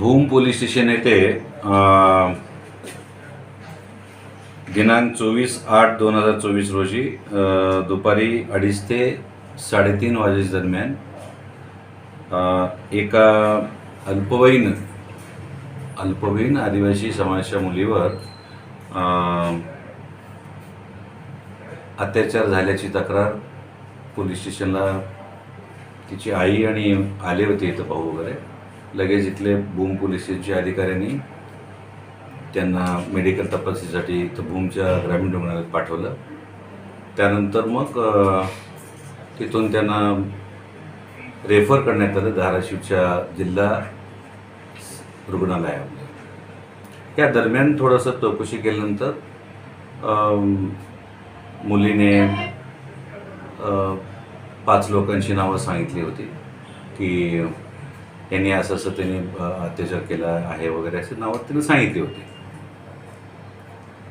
Bhoom police station येथे दिनांक चोवीस आठ दोन हजार चोवीस रोजी दुपारी अडीच ते साडेतीन वाजेच्या दरम्यान एका अल्पवयीन अल्पवयीन आदिवासी समाजाच्या मुलीवर अत्याचार झाल्याची तक्रार पोलीस स्टेशनला तिची आई आणि आले होते इथं भाऊ वगैरे. लगेच इथले भूम पोलिसच्या अधिकाऱ्यांनी त्यांना मेडिकल तपासणीसाठी इथं भूमच्या ग्रामीण रुग्णालयात पाठवलं. त्यानंतर मग तिथून त्यांना रेफर करण्यात आलं धाराशिवच्या जिल्हा रुग्णालयामध्ये. या दरम्यान थोडंसं चौकशी केल्यानंतर मुलीने पाच लोकांची नावं सांगितली होती की यांनी असं असं त्यांनी अत्याचार केला आहे वगैरे असे नावं त्यांनी सांगितली होती.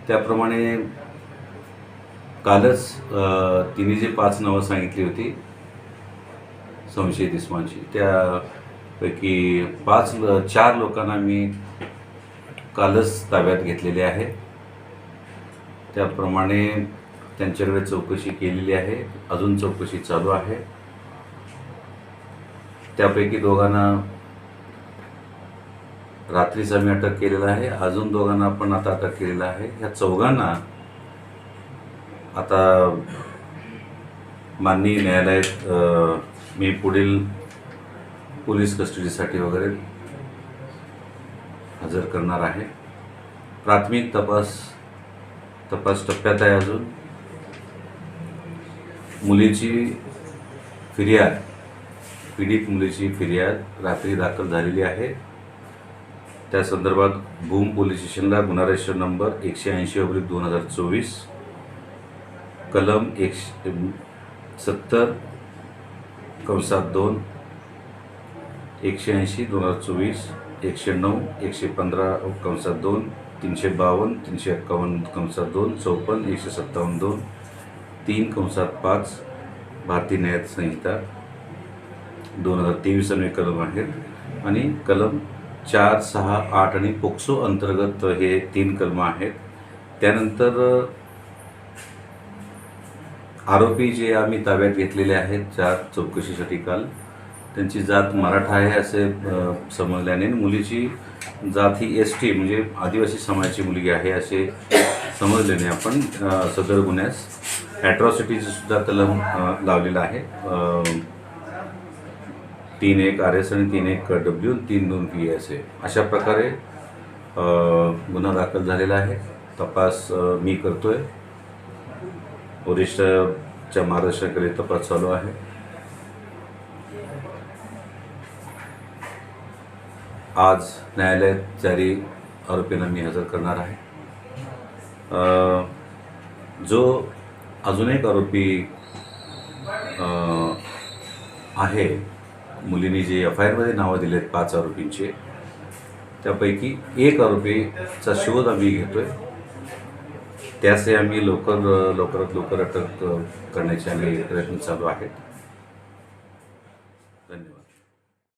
त्याप्रमाणे कालच तिने जे पाच नावं सांगितली होती संशयित इस्मांची त्यापैकी पाच चार लोकांना मी कालच ताब्यात घेतलेले आहे. त्याप्रमाणे त्यांच्याकडे चौकशी केलेली आहे. अजून चौकशी चालू आहे. त्यापैकी दोघांना रात्रीच आम्ही अटक केलेला आहे. अजून दोघांना आपण आता अटक केलेला आहे. ह्या चौघांना आता माननीय न्यायालयात मी पुढील पोलीस कस्टडीसाठी वगैरे हजर करणार आहे. प्राथमिक तपास तपास टप्प्यात आहे अजून. मुलीची फिर्याद पीडित मुलीची फिर्याद रात्री दाखल झालेली आहे. त्या संदर्भात भूम पोलीस स्टेशनला गुन्हा रजिस्टर नंबर एकशे ऐंशी अब्रिक दोन हजार चोवीस कलम एकशे सत्तर कंसात दोन एकशे ऐंशी दोन हजार चोवीस एकशे नऊ एकशे पंधरा कंसात दोन तीनशे बावन्न तीनशे एक्कावन्न कंसात दोन चौपन्न एकशे सत्तावन्न दोन तीन कंसात पाच भारतीय न्याय संहिता दोन हजार तेवीस अन्वये कलम आहेत आणि कलम चार सहा आठ आणि पोक्सो अंतर्गत हे तीन कलम आहेत. त्यानंतर आरोपी जे आम्ही ताब्यात घेतलेले आहेत चार चौकशीसाठी काल त्यांची जात मराठा आहे असे समजल्याने मुलीची जात ही एस टी म्हणजे आदिवासी समाजाची मुलगी आहे असे समजल्याने आपण सदर गुन्ह्यास ॲट्रॉसिटीचं सुद्धा कलम लावलेला लावलेलं आहे. तीन एक आर एस आणि तीन एक डब्ल्यू तीन दोन पी एस ए. अशा प्रकारे गुन्हा दाखल झालेला आहे. तपास मी करतो आहे वरिष्ठच्या महाराष्ट्राकडे तपास चालू आहे. आज न्यायालयात जारी आरोपींना मी हजर करणार आहे. जो अजून एक आरोपी आहे मुलींनी जे एफ आय आरमध्ये नावं दिलेत पाच आरोपींचे त्यापैकी एक आरोपीचा शोध आम्ही घेतोय. त्याचे आम्ही लवकर लवकरात लवकर अटक करण्याचे आम्ही प्रयत्न चालू आहेत.